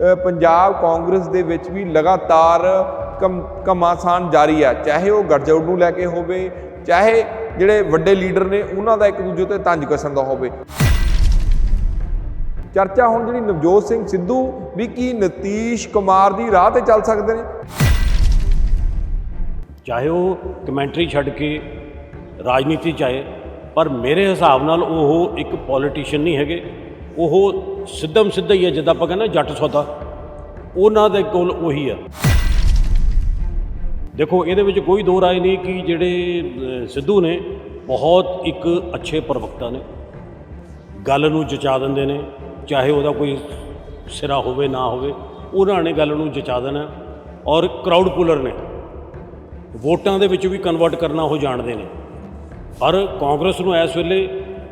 ਪੰਜਾਬ ਕਾਂਗਰਸ ਦੇ ਵਿੱਚ ਵੀ ਲਗਾਤਾਰ ਕਮ ਘਮਾਸਾਨ ਜਾਰੀ ਆ। ਚਾਹੇ ਉਹ ਗੱਠਜੋੜ ਨੂੰ ਲੈ ਕੇ ਹੋਵੇ, ਚਾਹੇ ਜਿਹੜੇ ਵੱਡੇ ਲੀਡਰ ਨੇ, ਉਹਨਾਂ ਦਾ ਇੱਕ ਦੂਜੇ ਤੇ ਤੰਜ ਕਸਣ ਦਾ ਹੋਵੇ। ਚਰਚਾ ਹੁਣ ਜਿਹੜੀ ਨਵਜੋਤ ਸਿੰਘ ਸਿੱਧੂ ਵੀ ਕੀ ਨਤੀਸ਼ ਕੁਮਾਰ ਦੀ ਰਾਹ ਤੇ ਚੱਲ ਸਕਦੇ ਨੇ? ਚਾਹੇ ਉਹ ਕਮੈਂਟਰੀ ਛੱਡ ਕੇ ਰਾਜਨੀਤੀ ਚ ਆਏ, ਪਰ ਮੇਰੇ ਹਿਸਾਬ ਨਾਲ ਉਹ ਇੱਕ ਪੋਲੀਟੀਸ਼ੀਅਨ ਨਹੀਂ ਹੈਗੇ। ਉਹ ਸਿੱਧਮ ਸਿੱਧਾ ਹੀ ਹੈ, ਜਿੱਦਾਂ ਆਪਾਂ ਕਹਿੰਦੇ ਜੱਟ ਸੌਦਾ। ਉਹਨਾਂ ਦੇ ਕੋਲ ਉਹੀ ਆ ਦੇਖੋ, ਇਹਦੇ ਵਿੱਚ ਕੋਈ ਦੋ ਰਾਏ ਨਹੀਂ ਕਿ ਜਿਹੜੇ ਸਿੱਧੂ ਨੇ ਬਹੁਤ ਇੱਕ ਅੱਛੇ ਪ੍ਰਵਕਤਾ ਨੇ। ਗੱਲ ਨੂੰ ਜਚਾ ਦਿੰਦੇ ਨੇ, ਚਾਹੇ ਉਹਦਾ ਕੋਈ ਸਿਰਾ ਹੋਵੇ, ਨਾ ਹੋਵੇ, ਉਹਨਾਂ ਨੇ ਗੱਲ ਨੂੰ ਜਚਾ ਦੇਣਾ। ਔਰ ਕਰਾਊਡ ਪੁਲਰ ਨੇ, ਵੋਟਾਂ ਦੇ ਵਿੱਚ ਵੀ ਕਨਵਰਟ ਕਰਨਾ ਉਹ ਜਾਣਦੇ ਨੇ। ਪਰ ਕਾਂਗਰਸ ਨੂੰ ਇਸ ਵੇਲੇ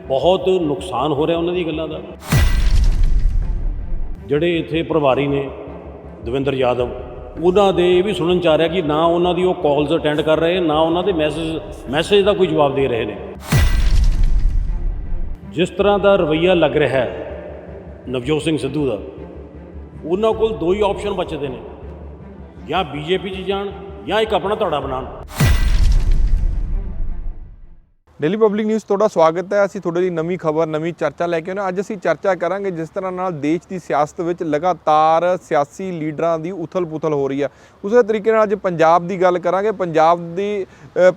ਬਹੁਤ ਨੁਕਸਾਨ ਹੋ ਰਿਹਾ ਉਹਨਾਂ ਦੀ ਗੱਲਾਂ ਦਾ। ਜਿਹੜੇ ਇੱਥੇ ਪ੍ਰਭਾਰੀ ਨੇ, ਦਵਿੰਦਰ ਯਾਦਵ, ਉਹਨਾਂ ਦੇ ਇਹ ਵੀ ਸੁਣਨ ਚ ਆ ਰਿਹਾ ਕਿ ਨਾ ਉਹਨਾਂ ਦੀ ਉਹ ਕਾਲਸ ਅਟੈਂਡ ਕਰ ਰਹੇ, ਨਾ ਉਹਨਾਂ ਦੇ ਮੈਸੇਜ ਮੈਸੇਜ ਦਾ ਕੋਈ ਜਵਾਬ ਦੇ ਰਹੇ ਨੇ। ਜਿਸ ਤਰ੍ਹਾਂ ਦਾ ਰਵਈਆ ਲੱਗ ਰਿਹਾ ਹੈ, ਨਵਜੋਤ ਸਿੰਘ ਸਿੱਧੂ ਦਾ, ਉਹਨਾਂ ਕੋਲ ਦੋ ਹੀ ਆਪਸ਼ਨ ਬਚਦੇ ਨੇ। ਜਾਂ ਬੀਜੇਪੀ 'ਚ ਜਾਣ ਜਾਂ ਇੱਕ ਆਪਣਾ ਧੜਾ ਬਣਾਉਣ। ਡੇਲੀ ਪਬਲਿਕ ਨਿਊਜ਼ ਤੁਹਾਡਾ ਸਵਾਗਤ ਹੈ। ਅਸੀਂ ਤੁਹਾਡੇ ਲਈ ਨਵੀਂ ਖਬਰ, ਨਵੀਂ ਚਰਚਾ ਲੈ ਕੇ ਆਏ ਹਾਂ। ਅੱਜ ਅਸੀਂ ਚਰਚਾ ਕਰਾਂਗੇ ਜਿਸ ਤਰ੍ਹਾਂ ਨਾਲ ਦੇਸ਼ ਦੀ ਸਿਆਸਤ ਵਿੱਚ ਲਗਾਤਾਰ ਸਿਆਸੀ ਲੀਡਰਾਂ ਦੀ ਉਥਲ-ਪੁਥਲ ਹੋ ਰਹੀ ਹੈ। ਉਸੇ ਤਰੀਕੇ ਨਾਲ ਅੱਜ ਪੰਜਾਬ ਦੀ ਗੱਲ ਕਰਾਂਗੇ। ਪੰਜਾਬ ਦੀ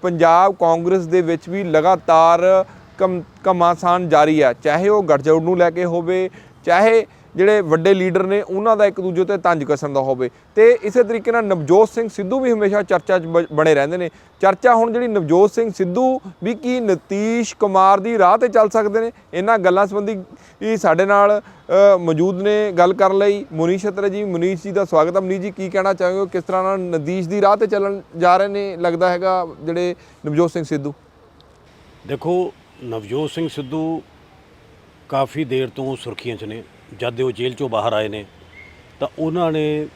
ਪੰਜਾਬ ਕਾਂਗਰਸ ਦੇ ਵਿੱਚ ਵੀ ਲਗਾਤਾਰ ਕਮ ਘਮਾਸਾਨ ਜਾਰੀ ਹੈ। ਚਾਹੇ ਉਹ ਗੱਠਜੋੜ ਨੂੰ ਲੈ ਕੇ ਹੋਵੇ, ਚਾਹੇ ਜਿਹੜੇ ਵੱਡੇ ਲੀਡਰ ਨੇ, ਉਹਨਾਂ ਦਾ ਇੱਕ ਦੂਜੇ ਤੇ ਤੰਜ ਕਸਣ ਦਾ ਹੋਵੇ। ਤੇ ਇਸੇ ਤਰੀਕੇ ਨਾਲ ਨਵਜੋਤ ਸਿੰਘ ਸਿੱਧੂ ਵੀ ਹਮੇਸ਼ਾ ਚਰਚਾ 'ਚ ਬ- ਬਣੇ ਰਹਿੰਦੇ ਨੇ। ਚਰਚਾ ਹੁਣ ਜਿਹੜੀ ਨਵਜੋਤ ਸਿੰਘ ਸਿੱਧੂ ਵੀ ਕੀ ਨਤੀਸ਼ ਕੁਮਾਰ ਦੀ ਰਾਹ ਤੇ ਚੱਲ ਸਕਦੇ ਨੇ, ਇਹਨਾਂ ਗੱਲਾਂ ਸੰਬੰਧੀ ਸਾਡੇ ਨਾਲ ਮੌਜੂਦ ਨੇ ਗੱਲ ਕਰਨ ਲਈ। ਮੁਨੀਸ਼ ਛਤਰ ਜੀ, ਮੁਨੀਸ਼ ਜੀ ਦਾ ਸਵਾਗਤ ਹੈ। ਮੁਨੀਸ਼ ਜੀ, ਕੀ ਕਹਿਣਾ ਚਾਹੋਗੇ? ਕਿਸ ਤਰ੍ਹਾਂ ਨਾਲ ਨਤੀਸ਼ ਦੀ ਰਾਹ ਤੇ ਚੱਲਣ ਜਾ ਰਹੇ ਨੇ, ਲੱਗਦਾ ਹੈਗਾ ਜਿਹੜੇ ਨਵਜੋਤ ਸਿੰਘ ਸਿੱਧੂ? ਦੇਖੋ, ਨਵਜੋਤ ਸਿੰਘ ਸਿੱਧੂ ਕਾਫੀ ਦੇਰ ਤੋਂ ਸੁਰਖੀਆਂ 'ਚ ਨੇ। ਜਦ ਦੇ ਉਹ ਜੇਲ੍ਹ 'ਚੋਂ ਬਾਹਰ ਆਏ ਨੇ, ਤਾਂ ਉਹਨਾਂ ਨੇ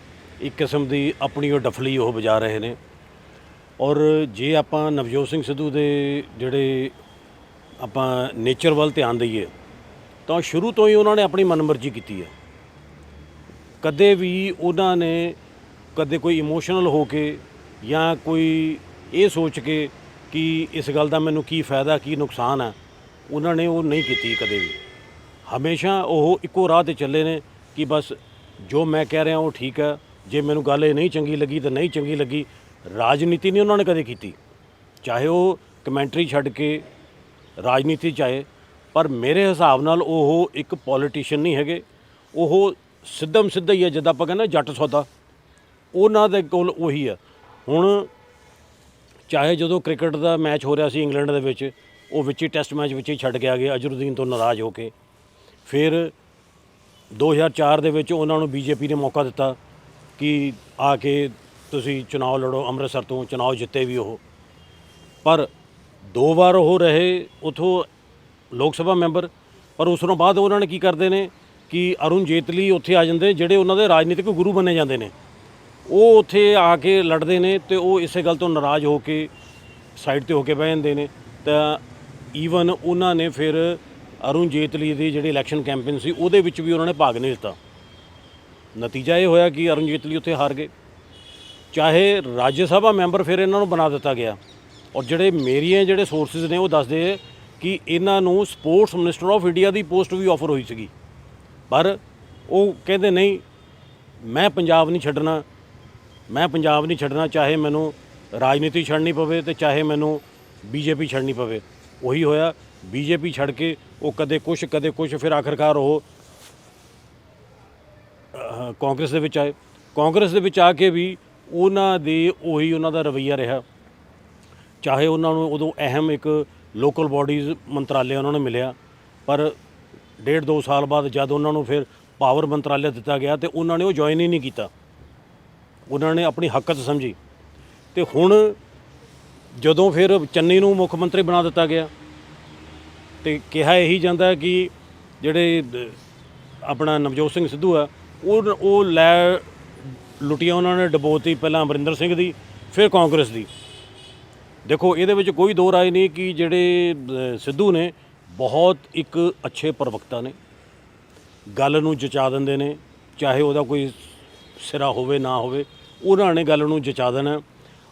ਇੱਕ ਕਿਸਮ ਦੀ ਆਪਣੀ ਉਹ ਡਫਲੀ ਉਹ ਵਜਾ ਰਹੇ ਨੇ। ਔਰ ਜੇ ਆਪਾਂ ਨਵਜੋਤ ਸਿੰਘ ਸਿੱਧੂ ਦੇ ਜਿਹੜੇ ਆਪਾਂ ਨੇਚਰ ਵੱਲ ਧਿਆਨ ਦਈਏ, ਤਾਂ ਸ਼ੁਰੂ ਤੋਂ ਹੀ ਉਹਨਾਂ ਨੇ ਆਪਣੀ ਮਨਮਰਜ਼ੀ ਕੀਤੀ ਹੈ। ਕਦੇ ਵੀ ਉਹਨਾਂ ਨੇ ਕਦੇ ਕੋਈ ਇਮੋਸ਼ਨਲ ਹੋ ਕੇ ਜਾਂ ਕੋਈ ਇਹ ਸੋਚ ਕੇ ਕਿ ਇਸ ਗੱਲ ਦਾ ਮੈਨੂੰ ਕੀ ਫਾਇਦਾ, ਕੀ ਨੁਕਸਾਨ ਹੈ, ਉਹਨਾਂ ਨੇ ਉਹ ਨਹੀਂ ਕੀਤੀ ਕਦੇ ਵੀ। ਹਮੇਸ਼ਾ ਉਹ ਇੱਕੋ ਰਾਹ ਤੇ ਚੱਲੇ ਨੇ ਕਿ ਬਸ ਜੋ ਮੈਂ ਕਹਿ ਰਿਹਾ ਉਹ ਠੀਕ ਹੈ। ਜੇ ਮੈਨੂੰ ਗੱਲ ਇਹ ਨਹੀਂ ਚੰਗੀ ਲੱਗੀ ਤਾਂ ਨਹੀਂ ਚੰਗੀ ਲੱਗੀ। ਰਾਜਨੀਤੀ ਨਹੀਂ ਉਹਨਾਂ ਨੇ ਕਦੇ ਕੀਤੀ। ਚਾਹੇ ਉਹ ਕਮੈਂਟਰੀ ਛੱਡ ਕੇ ਰਾਜਨੀਤੀ ਚ ਆਏ, ਪਰ ਮੇਰੇ ਹਿਸਾਬ ਨਾਲ ਉਹ ਇੱਕ ਪੋਲੀਟੀਸ਼ੀਅਨ ਨਹੀਂ ਹੈਗੇ। ਉਹ ਸਿੱਧਮ ਸਿੱਧਾ ਹੀ ਹੈ, ਜਿੱਦਾਂ ਆਪਾਂ ਕਹਿੰਦੇ ਜੱਟ ਸੌਦਾ। ਉਹਨਾਂ ਦੇ ਕੋਲ ਉਹੀ ਆ ਹੁਣ ਚਾਹੇ ਜਦੋਂ ਕ੍ਰਿਕਟ ਦਾ ਮੈਚ ਹੋ ਰਿਹਾ ਸੀ ਇੰਗਲੈਂਡ ਦੇ ਵਿੱਚ, ਉਹ ਵਿੱਚ ਹੀ ਟੈਸਟ ਮੈਚ ਵਿੱਚ ਹੀ ਛੱਡ ਕੇ ਆ ਗਏ, ਅਜ਼ਰੁਦੀਨ ਤੋਂ ਨਾਰਾਜ਼ ਹੋ ਕੇ। ਫਿਰ 2004 ਦੇ ਵਿੱਚ ਉਹਨਾਂ ਨੂੰ ਬੀਜੇਪੀ ਨੇ ਮੌਕਾ ਦਿੱਤਾ ਕਿ ਆ ਕੇ ਤੁਸੀਂ ਚੁਣਾਵ ਲੜੋ, ਅੰਮ੍ਰਿਤਸਰ ਤੋਂ ਚੁਣਾਵ ਜਿੱਤੇ ਵੀ ਉਹ। ਪਰ ਦੋ ਵਾਰ ਉਹ ਰਹੇ ਉਥੋਂ ਲੋਕ ਸਭਾ ਮੈਂਬਰ, ਪਰ ਉਸ ਤੋਂ ਬਾਅਦ ਉਹਨਾਂ ਨੇ ਕੀ ਕਰਦੇ ਨੇ ਕਿ ਅਰੁਣ ਜੇਤਲੀ ਉੱਥੇ ਆ ਜਾਂਦੇ, ਜਿਹੜੇ ਉਹਨਾਂ ਦੇ ਰਾਜਨੀਤਿਕ ਗੁਰੂ ਬਣੇ ਜਾਂਦੇ ਨੇ। ਉਹ ਉੱਥੇ ਆ ਕੇ ਲੜਦੇ ਨੇ ਤੇ ਉਹ ਇਸੇ ਗੱਲ ਤੋਂ ਨਾਰਾਜ਼ ਹੋ ਕੇ ਸਾਈਡ ਤੇ ਹੋ ਕੇ ਬਹਿ ਜਾਂਦੇ ਨੇ। ਤਾਂ ਈਵਨ ਉਹਨਾਂ ਨੇ ਫਿਰ ਅਰੁਣ ਜੇਤਲੀ ਦੀ ਜਿਹੜੀ ਇਲੈਕਸ਼ਨ ਕੈਂਪੇਨ ਸੀ, ਉਹਦੇ ਵਿੱਚ ਵੀ ਉਹਨਾਂ ਨੇ ਭਾਗ ਨਹੀਂ ਲਿੱਤਾ। ਨਤੀਜਾ ਇਹ ਹੋਇਆ ਕਿ ਅਰੁਣ ਜੇਤਲੀ ਉੱਥੇ ਹਾਰ ਗਏ। ਚਾਹੇ ਰਾਜ ਸਭਾ ਮੈਂਬਰ ਫਿਰ ਇਹਨਾਂ ਨੂੰ ਬਣਾ ਦਿੱਤਾ ਗਿਆ, ਔਰ ਜਿਹੜੇ ਮੇਰੀਆਂ ਜਿਹੜੇ ਸੋਰਸਸ ਨੇ ਉਹ ਦੱਸਦੇ ਕਿ ਇਹਨਾਂ ਨੂੰ ਸਪੋਰਟਸ ਮਿਨਿਸਟਰ ਆਫ ਇੰਡੀਆ ਦੀ ਪੋਸਟ ਵੀ ਆਫਰ ਹੋਈ ਸੀਗੀ। ਪਰ ਉਹ ਕਹਿੰਦੇ ਨਹੀਂ, ਮੈਂ ਪੰਜਾਬ ਨਹੀਂ ਛੱਡਣਾ, ਮੈਂ ਪੰਜਾਬ ਨਹੀਂ ਛੱਡਣਾ, ਚਾਹੇ ਮੈਨੂੰ ਰਾਜਨੀਤੀ ਛੱਡਣੀ ਪਵੇ ਤੇ ਚਾਹੇ ਮੈਨੂੰ ਬੀਜੇਪੀ ਛੱਡਣੀ ਪਵੇ। ਉਹੀ ਹੋਇਆ। ਬੀਜੇਪੀ ਛੱਡ ਕੇ ਉਹ ਕਦੇ ਕੁਛ ਕਦੇ ਕੁਛ, ਫਿਰ ਆਖਰਕਾਰ ਉਹ ਕਾਂਗਰਸ ਦੇ ਵਿੱਚ ਆਏ। ਕਾਂਗਰਸ ਦੇ ਵਿੱਚ ਆ ਕੇ ਵੀ ਉਹਨਾਂ ਦੇ ਉਹੀ ਉਹਨਾਂ ਦਾ ਰਵਈਆ ਰਿਹਾ। ਚਾਹੇ ਉਹਨਾਂ ਨੂੰ ਉਦੋਂ ਅਹਿਮ ਇੱਕ ਲੋਕਲ ਬਾਡੀਜ਼ ਮੰਤਰਾਲੇ ਉਹਨਾਂ ਨੂੰ ਮਿਲਿਆ, ਪਰ ਡੇਢ ਦੋ ਸਾਲ ਬਾਅਦ ਜਦ ਉਹਨਾਂ ਨੂੰ ਫਿਰ ਪਾਵਰ ਮੰਤਰਾਲੇ ਦਿੱਤਾ ਗਿਆ ਤੇ ਉਹਨਾਂ ਨੇ ਉਹ ਜੁਆਇਨ ਹੀ ਨਹੀਂ ਕੀਤਾ। ਉਹਨਾਂ ਨੇ ਆਪਣੀ ਹੱਕਤ ਸਮਝੀ। ਤੇ ਹੁਣ ਜਦੋਂ ਫਿਰ ਚੰਨੀ ਨੂੰ ਮੁੱਖ ਮੰਤਰੀ ਬਣਾ ਦਿੱਤਾ ਗਿਆ ਤੇ ਕਿਹਾ ਇਹੀ ਜਾਂਦਾ ਕਿ ਜਿਹੜੇ ਆਪਣਾ ਨਵਜੋਤ ਸਿੰਘ ਸਿੱਧੂ ਆ, ਉਹ ਉਹ ਲੈ ਲੁੱਟੀਆਂ ਉਹਨਾਂ ਨੇ ਡਬੋਤੀ ਪਹਿਲਾਂ ਅਮਰਿੰਦਰ ਸਿੰਘ ਦੀ, ਫਿਰ ਕਾਂਗਰਸ ਦੀ। ਦੇਖੋ, ਇਹਦੇ ਵਿੱਚ ਕੋਈ ਦੋ ਰਾਏ ਨਹੀਂ ਕਿ ਜਿਹੜੇ ਸਿੱਧੂ ਨੇ ਬਹੁਤ ਇੱਕ ਅੱਛੇ ਪ੍ਰਵਕਤਾ ਨੇ। ਗੱਲ ਨੂੰ ਜਚਾ ਦਿੰਦੇ ਨੇ, ਚਾਹੇ ਉਹਦਾ ਕੋਈ ਸਿਰਾ ਹੋਵੇ, ਨਾ ਹੋਵੇ, ਉਹਨਾਂ ਨੇ ਗੱਲ ਨੂੰ ਜਚਾ ਦੇਣਾ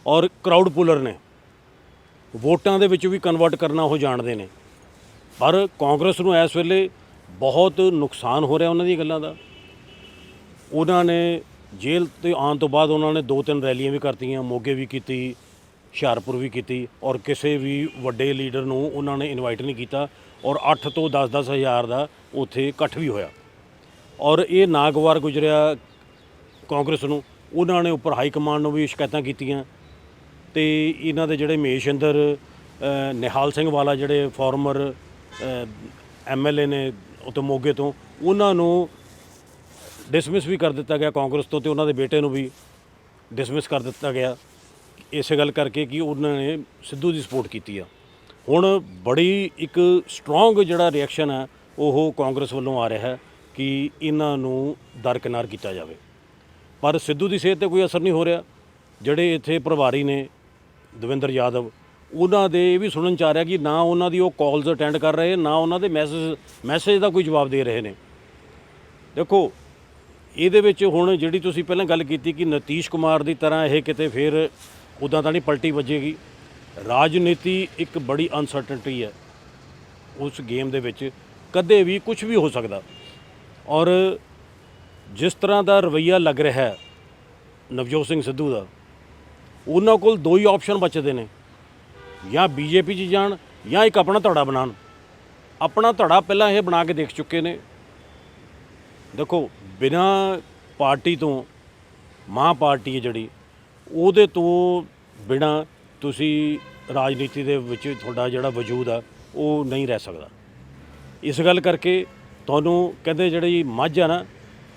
ਔਰ ਕਰਾਊਡ ਪੁਲਰ ਨੇ। ਵੋਟਾਂ ਦੇ ਵਿੱਚ ਵੀ ਕਨਵਰਟ ਕਰਨਾ ਉਹ ਜਾਣਦੇ ਨੇ। ਪਰ ਕਾਂਗਰਸ ਨੂੰ ਇਸ ਵੇਲੇ ਬਹੁਤ ਨੁਕਸਾਨ ਹੋ ਰਿਹਾ ਉਹਨਾਂ ਦੀਆਂ ਗੱਲਾਂ ਦਾ। ਉਹਨਾਂ ਨੇ ਜੇਲ੍ਹ ਤੇ ਆਉਣ ਤੋਂ ਬਾਅਦ ਉਹਨਾਂ ਨੇ ਦੋ ਤਿੰਨ ਰੈਲੀਆਂ ਵੀ ਕਰਤੀਆਂ ਮੋਗੇ ਵੀ ਕੀਤੀ ਹੁਸ਼ਿਆਰਪੁਰ ਵੀ ਕੀਤੀ ਔਰ ਕਿਸੇ ਵੀ ਵੱਡੇ ਲੀਡਰ ਨੂੰ ਉਹਨਾਂ ਨੇ ਇਨਵਾਈਟ ਨਹੀਂ ਕੀਤਾ ਔਰ 8 ਤੋਂ 10-10 ਹਜ਼ਾਰ ਦਾ ਉੱਥੇ ਇਕੱਠ ਵੀ ਹੋਇਆ। ਔਰ ਇਹ ਨਾਗਵਾਰ ਗੁਜਰਿਆ ਕਾਂਗਰਸ ਨੂੰ। ਉਹਨਾਂ ਨੇ ਉੱਪਰ ਹਾਈ ਕਮਾਂਡ ਨੂੰ ਵੀ ਸ਼ਿਕਾਇਤਾਂ ਕੀਤੀਆਂ ਤੇ ਇਹਨਾਂ ਦੇ ਜਿਹੜੇ ਮਹੇਸ਼ਿੰਦਰ ਅ, ਨਿਹਾਲ ਸਿੰਘ ਵਾਲਾ ਜਿਹੜੇ ਫਾਰਮਰ ਐਮਐਲਏ ਨੇ ਉੱਤੇ ਮੋਗੇ ਤੋਂ, ਉਹਨਾਂ ਨੂੰ ਡਿਸਮਿਸ ਵੀ ਕਰ ਦਿੱਤਾ ਗਿਆ ਕਾਂਗਰਸ ਤੋਂ ਤੇ ਉਹਨਾਂ ਦੇ ਬੇਟੇ ਨੂੰ ਵੀ ਡਿਸਮਿਸ ਕਰ ਦਿੱਤਾ ਗਿਆ। ਇਸੇ ਗੱਲ ਕਰਕੇ ਕਿ ਉਹਨਾਂ ਨੇ ਸਿੱਧੂ ਦੀ ਸਪੋਰਟ ਕੀਤੀ ਆ। ਹੁਣ ਬੜੀ ਇੱਕ ਸਟਰੋਂਗ ਜਿਹੜਾ ਰਿਐਕਸ਼ਨ ਹੈ ਉਹ ਕਾਂਗਰਸ ਵੱਲੋਂ ਆ ਰਿਹਾ ਹੈ ਕਿ ਇਹਨਾਂ ਨੂੰ ਦਰਕਿਨਾਰ ਕੀਤਾ ਜਾਵੇ। ਪਰ ਸਿੱਧੂ ਦੀ ਸਿਹਤ ਤੇ ਕੋਈ ਅਸਰ ਨਹੀਂ ਹੋ ਰਿਹਾ। ਜਿਹੜੇ ਇੱਥੇ ਪ੍ਰਭਾਰੀ ਨੇ, ਦਵਿੰਦਰ ਯਾਦਵ ਉਹਨਾਂ ਦੇ ਇਹ ਵੀ ਸੁਣਨ ਚ ਆ ਰਿਹਾ ਕਿ ਨਾ ਉਹਨਾਂ ਦੀ ਉਹ ਕਾਲਸ ਅਟੈਂਡ ਕਰ ਰਹੇ, ਨਾ ਉਹਨਾਂ ਦੇ ਮੈਸੇਜ ਮੈਸੇਜ ਦਾ ਕੋਈ ਜਵਾਬ ਦੇ ਰਹੇ ਨੇ। ਦੇਖੋ, ਇਹਦੇ ਵਿੱਚ ਹੁਣ ਜਿਹੜੀ ਤੁਸੀਂ ਪਹਿਲਾਂ ਗੱਲ ਕੀਤੀ ਕਿ ਨਤੀਸ਼ ਕੁਮਾਰ ਦੀ ਤਰ੍ਹਾਂ ਇਹ ਕਿਤੇ ਫਿਰ ਉਦਾਂ ਤਾਂ ਨਹੀਂ ਪਲਟੀ ਵੱਜੇਗੀ। ਰਾਜਨੀਤੀ ਇੱਕ ਬੜੀ ਅਨਸਰਟਨਟੀ ਹੈ ਉਸ ਗੇਮ ਦੇ ਵਿੱਚ। ਕਦੇ ਵੀ ਕੁਝ ਵੀ ਹੋ ਸਕਦਾ। ਔਰ ਜਿਸ ਤਰ੍ਹਾਂ ਦਾ ਰਵਈਆ ਲੱਗ ਰਿਹਾ ਹੈ ਨਵਜੋਤ ਸਿੰਘ ਸਿੱਧੂ ਦਾ, ਉਹਨਾਂ ਕੋਲ ਦੋ ਹੀ ਆਪਸ਼ਨ ਬਚਦੇ ਨੇ। ਜਾਂ ਬੀਜੇਪੀ 'ਚ ਜਾਣ ਜਾਂ ਇੱਕ ਆਪਣਾ ਧੜਾ ਬਣਾਉਣ। ਆਪਣਾ ਧੜਾ ਪਹਿਲਾਂ ਇਹ ਬਣਾ ਕੇ ਦੇਖ ਚੁੱਕੇ ਨੇ। ਦੇਖੋ, ਬਿਨਾ ਪਾਰਟੀ ਤੋਂ, ਮਾਂ ਪਾਰਟੀ ਹੈ ਜਿਹੜੀ, ਉਹਦੇ ਤੋਂ ਬਿਨਾ ਤੁਸੀਂ ਰਾਜਨੀਤੀ ਦੇ ਵਿੱਚ ਤੁਹਾਡਾ ਜਿਹੜਾ ਵਜੂਦ ਆ, ਉਹ ਨਹੀਂ ਰਹਿ ਸਕਦਾ। ਇਸ ਗੱਲ ਕਰਕੇ ਤੁਹਾਨੂੰ ਕਹਿੰਦੇ ਜਿਹੜੀ ਮੱਝ ਆ ਨਾ,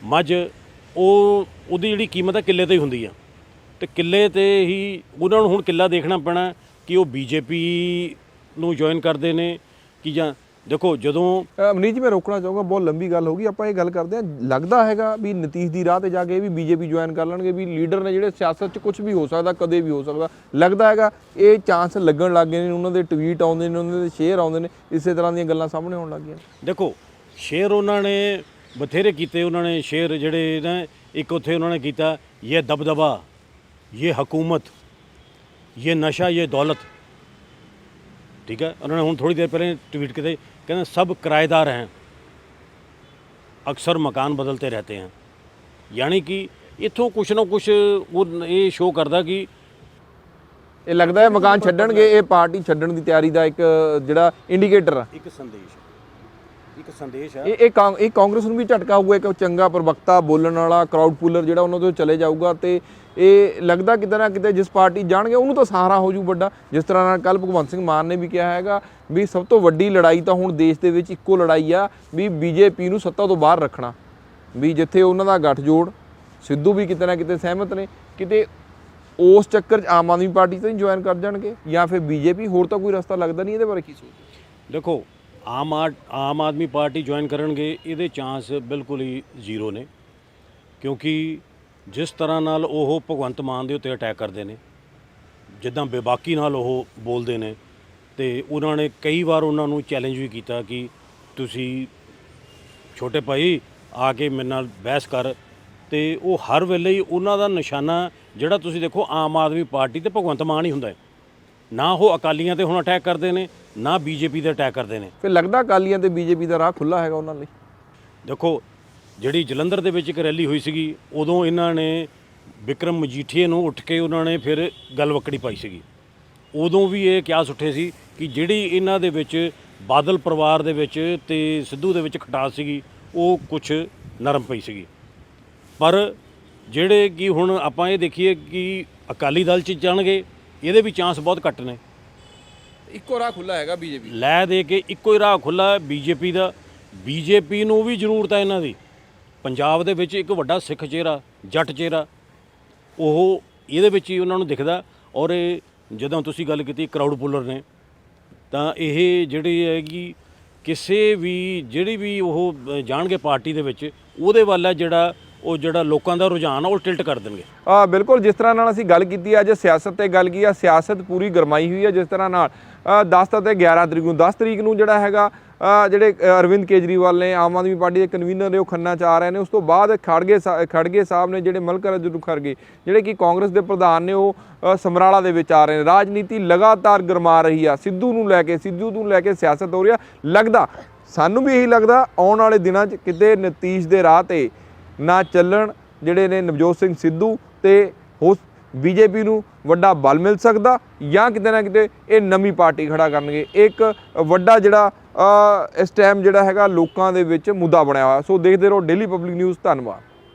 ਮੱਝ, ਉਹ, ਉਹਦੀ ਜਿਹੜੀ ਕੀਮਤ ਆ ਕਿੱਲੇ ਤੇ ਹੀ ਹੁੰਦੀ ਆ। ਤੇ ਕਿੱਲੇ ਤੇ ਹੀ ਉਹਨਾਂ ਨੂੰ ਹੁਣ ਕਿੱਲਾ ਦੇਖਣਾ ਪੈਣਾ ਕਿ ਉਹ ਬੀਜੇਪੀ ਨੂੰ ਜੁਆਇਨ ਕਰਦੇ ਨੇ ਕਿ ਜਾਂ ਦੇਖੋ ਜਦੋਂ ਅਮਨੀਤ ਜੀ ਮੈਂ ਰੋਕਣਾ ਚਾਹੂੰਗਾ ਬਹੁਤ ਲੰਬੀ ਗੱਲ ਹੋਗੀ ਆਪਾਂ ਇਹ ਗੱਲ ਕਰਦੇ ਹਾਂ। ਲੱਗਦਾ ਹੈਗਾ ਵੀ ਨਤੀਸ਼ ਦੀ ਰਾਹ ਤੇ ਜਾ ਕੇ ਵੀ ਬੀਜੇਪੀ ਜੁਆਇਨ ਕਰ ਲੈਣਗੇ ਵੀ ਲੀਡਰ ਨੇ ਜਿਹੜੇ ਸਿਆਸਤ 'ਚ ਕੁਝ ਵੀ ਹੋ ਸਕਦਾ ਕਦੇ ਵੀ ਹੋ ਸਕਦਾ। ਲੱਗਦਾ ਹੈਗਾ ਇਹ ਚਾਂਸ ਲੱਗਣ ਲੱਗ ਗਏ ਨੇ ਉਹਨਾਂ ਦੇ ਟਵੀਟ ਆਉਂਦੇ ਨੇ ਉਹਨਾਂ ਦੇ ਸ਼ੇਅਰ ਆਉਂਦੇ ਨੇ ਇਸੇ ਤਰ੍ਹਾਂ ਦੀਆਂ ਗੱਲਾਂ ਸਾਹਮਣੇ ਆਉਣ ਲੱਗ ਗਈਆਂ ਦੇਖੋ ਸ਼ੇਰ ਉਹਨਾਂ ਨੇ ਬਥੇਰੇ ਕੀਤੇ ਉਹਨਾਂ ਨੇ ਸ਼ੇਰ ਜਿਹੜੇ ਨਾ ਇੱਕ ਉੱਥੇ ਉਹਨਾਂ ਨੇ ਕੀਤਾ ਇਹ ਦਬਦਬਾ ਇਹ ਹਕੂਮਤ ਇਹ ਨਸ਼ਾ ਇਹ ਦੌਲਤ ਠੀਕ ਹੈ ਉਹਨਾਂ ਨੇ ਹੁਣ ਥੋੜੀ ਦੇਰ ਪਹਿਲੇ ਟਵੀਟ ਕੀਤੇ ਕਹਿੰਦੇ ਸਭ ਕਿਰਾਏਦਾਰ हैं ਅਕਸਰ ਮਕਾਨ ਬਦਲਤੇ ਰਹਤੇ हैं। ਯਾਨੀ ਕਿ ਇਥੋਂ ਕੁਛ ਨਾ ਕੁਛ ਉਹ ਇਹ ਸ਼ੋਅ ਕਰਦਾ ਕਿ ਇਹ ਲੱਗਦਾ ਹੈ ਮਕਾਨ ਛੱਡਣਗੇ ਇਹ ਪਾਰਟੀ ਛੱਡਣ ਦੀ ਤਿਆਰੀ ਦਾ ਇੱਕ ਜਿਹੜਾ ਇੰਡੀਕੇਟਰ ਆ ਇੱਕ ਸੰਦੇਸ਼ ਇੱਕ ਸੰਦੇਸ਼ ਹੈ ਇਹ ਇਹ ਕਾਂ- ਇਹ ਕਾਂਗਰਸ ਨੂੰ ਵੀ ਝਟਕਾ ਹੋਊਗਾ ਇੱਕ ਚੰਗਾ ਪ੍ਰਵਕਤਾ ਬੋਲਣ ਵਾਲਾ ਕਰਾਊਡ ਪੁੱਲਰ ਜਿਹੜਾ ਉਹਨਾਂ ਤੋਂ ਚਲੇ ਜਾਊਗਾ ਤੇ ਇਹ ਲੱਗਦਾ ਕਿਤੇ ਨਾ ਕਿਤੇ ਜਿਸ ਪਾਰਟੀ ਜਾਣਗੇ ਉਹਨੂੰ ਤਾਂ ਸਹਾਰਾ ਹੋ ਜੂ ਵੱਡਾ। ਜਿਸ ਤਰ੍ਹਾਂ ਨਾਲ ਕੱਲ ਭਗਵੰਤ ਸਿੰਘ ਮਾਨ ਨੇ ਵੀ ਕਿਹਾ ਹੈਗਾ ਵੀ ਸਭ ਤੋਂ ਵੱਡੀ ਲੜਾਈ ਤਾਂ ਹੁਣ ਦੇਸ਼ ਦੇ ਵਿੱਚ ਇੱਕੋ ਲੜਾਈ ਆ ਵੀ ਬੀਜੇਪੀ ਨੂੰ ਸੱਤਾ ਤੋਂ ਬਾਹਰ ਰੱਖਣਾ। ਵੀ ਜਿੱਥੇ ਉਹਨਾਂ ਦਾ ਗੱਠਜੋੜ ਸਿੱਧੂ ਵੀ ਕਿਤੇ ਨਾ ਕਿਤੇ ਸਹਿਮਤ ਨੇ ਕਿਤੇ ਉਸ ਚੱਕਰ 'ਚ ਆਮ ਆਦਮੀ ਪਾਰਟੀ ਤਾਂ ਜੁਆਇਨ ਕਰ ਜਾਣਗੇ ਜਾਂ ਫਿਰ ਬੀਜੇਪੀ ਹੋਰ ਤਾਂ ਕੋਈ ਰਸਤਾ ਲੱਗਦਾ ਨਹੀਂ ਇਹਦੇ ਬਾਰੇ ਕੀ ਸੋਚਦੇ? ਦੇਖੋ ਆਮ ਆਦ- ਆਮ ਆਦਮੀ ਪਾਰਟੀ ਜੁਆਇਨ ਕਰਨਗੇ, ਇਹਦੇ ਚਾਂਸ ਬਿਲਕੁਲ ਹੀ ਜ਼ੀਰੋ ਨੇ। ਕਿਉਂਕਿ ਜਿਸ ਤਰ੍ਹਾਂ ਨਾਲ ਉਹ ਭਗਵੰਤ ਮਾਨ ਦੇ ਉੱਤੇ ਅਟੈਕ ਕਰਦੇ ਨੇ, ਜਿੱਦਾਂ ਬੇਬਾਕੀ ਨਾਲ ਉਹ ਬੋਲਦੇ ਨੇ, ਤੇ ਉਹਨਾਂ ਨੇ ਕਈ ਵਾਰ ਉਹਨਾਂ ਨੂੰ ਚੈਲੰਜ ਵੀ ਕੀਤਾ ਕਿ ਤੁਸੀਂ ਛੋਟੇ ਭਾਈ ਆ ਕੇ ਮੇਰੇ ਨਾਲ ਬਹਿਸ ਕਰ। ਤੇ ਉਹ ਹਰ ਵੇਲੇ ਹੀ ਉਹਨਾਂ ਦਾ ਨਿਸ਼ਾਨਾ, ਜਿਹੜਾ ਤੁਸੀਂ ਦੇਖੋ ਆਮ ਆਦਮੀ ਪਾਰਟੀ ਤੇ ਭਗਵੰਤ ਮਾਨ ਹੀ ਹੁੰਦਾ ਹੈ। ਨਾ ਉਹ ਅਕਾਲੀਆਂ ਤੇ ਹੁਣ ਅਟੈਕ ਕਰਦੇ ਨੇ ਨਾ ਬੀਜੇਪੀ ਤੇ ਅਟੈਕ ਕਰਦੇ ਨੇ। ਫਿਰ ਲੱਗਦਾ ਅਕਾਲੀਆਂ ਤੇ ਬੀਜੇਪੀ ਦਾ ਰਾਹ ਖੁੱਲਾ ਹੈਗਾ ਉਹਨਾਂ ਲਈ। ਦੇਖੋ ਜਿਹੜੀ ਜਲੰਧਰ ਦੇ ਵਿੱਚ ਇੱਕ ਰੈਲੀ ਹੋਈ ਸੀਗੀ ਉਦੋਂ ਇਹਨਾਂ ਨੇ ਵਿਕਰਮ ਮਜੀਠੀਏ ਨੂੰ ਉੱਠ ਕੇ ਉਹਨਾਂ ਨੇ ਫਿਰ ਗਲਵੱਕੜੀ ਪਾਈ ਸੀਗੀ। ਉਦੋਂ ਵੀ ਇਹ ਕਿਆਸ ਉੱਠੇ ਸੀ ਕਿ ਜਿਹੜੀ ਇਹਨਾਂ ਦੇ ਵਿੱਚ ਬਾਦਲ ਪਰਿਵਾਰ ਦੇ ਵਿੱਚ ਤੇ ਸਿੱਧੂ ਦੇ ਵਿੱਚ ਖਟਾਸ ਸੀਗੀ ਉਹ ਕੁਝ ਨਰਮ ਪਈ ਸੀਗੀ। ਪਰ ਜਿਹੜੇ ਕਿ ਹੁਣ ਆਪਾਂ ਇਹ ਦੇਖੀਏ ਕਿ ਅਕਾਲੀ ਦਲ ਚ ਜਾਣਗੇ ਇਹਦੇ ਵੀ ਚਾਂਸ ਬਹੁਤ ਘੱਟ ਨੇ। ਇੱਕੋ ਰਾਹ ਖੁੱਲਾ ਹੈਗਾ ਬੀਜੇਪੀ ਲੈ ਦੇ ਕੇ ਇੱਕੋ ਹੀ ਰਾਹ ਖੁੱਲਾ ਬੀਜੇਪੀ ਦਾ। ਬੀਜੇਪੀ ਨੂੰ ਵੀ ਜ਼ਰੂਰਤ ਹੈ ਇਹਨਾਂ ਦੀ। ਪੰਜਾਬ ਦੇ ਵਿੱਚ ਇੱਕ ਵੱਡਾ ਸਿੱਖ ਚਿਹਰਾ, ਜੱਟ ਚਿਹਰਾ, ਉਹ ਇਹਦੇ ਵਿੱਚ ਹੀ ਉਹਨਾਂ ਨੂੰ ਦਿਖਦਾ। ਔਰ ਇਹ ਜਦੋਂ ਤੁਸੀਂ ਗੱਲ ਕੀਤੀ ਕਰਾਊਡ ਪੁੱਲਰ ਨੇ, ਤਾਂ ਇਹ ਜਿਹੜੀ ਹੈਗੀ ਕਿਸੇ ਵੀ, ਜਿਹੜੀ ਵੀ ਉਹ ਜਾਣਗੇ ਪਾਰਟੀ ਦੇ ਵਿੱਚ, ਉਹਦੇ ਵੱਲ ਹੈ ਜਿਹੜਾ ਉਹ ਜਿਹੜਾ ਲੋਕਾਂ ਦਾ ਰੁਝਾਨ ਆ ਉਹ ਟਿਲਟ ਕਰ ਦੇਣਗੇ। ਆ ਬਿਲਕੁਲ ਜਿਸ ਤਰ੍ਹਾਂ ਨਾਲ ਅਸੀਂ ਗੱਲ ਕੀਤੀ ਅੱਜ ਸਿਆਸਤ ਤੇ ਗੱਲ ਕੀ ਆ ਸਿਆਸਤ ਪੂਰੀ ਗਰਮਾਈ ਹੋਈ ਹੈ ਜਿਸ ਤਰ੍ਹਾਂ ਨਾਲ। ਅ, 10 ਅਤੇ 11 ਤਰੀਕ ਨੂੰ 10 ਤਰੀਕ ਨੂੰ ਜਿਹੜਾ ਹੈਗਾ ਜਿਹੜੇ ਅਰਵਿੰਦ ਕੇਜਰੀਵਾਲ ਨੇ ਆਮ ਆਦਮੀ ਪਾਰਟੀ ਦੇ ਕਨਵੀਨਰ ਨੇ ਉਹ ਖੰਨਾ ਚ ਆ ਰਹੇ ਨੇ। ਉਸ ਤੋਂ ਬਾਅਦ ਖੜਗੇ ਸਾ- ਖੜਗੇ ਸਾਹਿਬ ਨੇ ਜਿਹੜੇ ਮਲਕ ਅਰਜੁਨ ਖੜਗੇ ਜਿਹੜੇ ਕਿ ਕਾਂਗਰਸ ਦੇ ਪ੍ਰਧਾਨ ਨੇ ਉਹ ਸਮਰਾਲਾ ਦੇ ਵਿੱਚ ਆ ਰਹੇ ਨੇ। ਰਾਜਨੀਤੀ ਲਗਾਤਾਰ ਗਰਮਾ ਰਹੀ ਆ। ਸਿੱਧੂ ਨੂੰ ਲੈ ਕੇ ਸਿੱਧੂ ਨੂੰ ਲੈ ਕੇ ਸਿਆਸਤ ਹੋ ਰਹੀ ਆ। ਲੱਗਦਾ ਸਾਨੂੰ ਵੀ ਇਹੀ ਲੱਗਦਾ ਆਉਣ ਵਾਲੇ ਦਿਨਾਂ 'ਚ ਕਿਤੇ ਨਤੀਜ ਦੇ ਰਾਹ ਤੇ ਨਾ ਚੱਲਣ, ਜਿਹੜੇ ਨੇ ਨਵਜੋਤ ਸਿੰਘ ਸਿੱਧੂ ਤੇ ਹੋ ਬੀਜੇਪੀ ਨੂੰ ਵੱਡਾ ਬਲ ਮਿਲ ਸਕਦਾ ਜਾਂ ਕਿਤੇ ਨਾ ਕਿਤੇ ਇਹ ਨਵੀਂ ਪਾਰਟੀ ਖੜਾ ਕਰਨਗੇ। ਇੱਕ ਵੱਡਾ ਜਿਹੜਾ ਇਸ ਟਾਈਮ ਜਿਹੜਾ ਹੈਗਾ ਲੋਕਾਂ ਦੇ ਵਿੱਚ ਮੁੱਦਾ ਬਣਿਆ ਹੋਇਆ। ਸੋ ਦੇਖਦੇ ਰਹੋ ਡੇਲੀ ਪਬਲਿਕ ਨਿਊਜ਼ ਧੰਨਵਾਦ।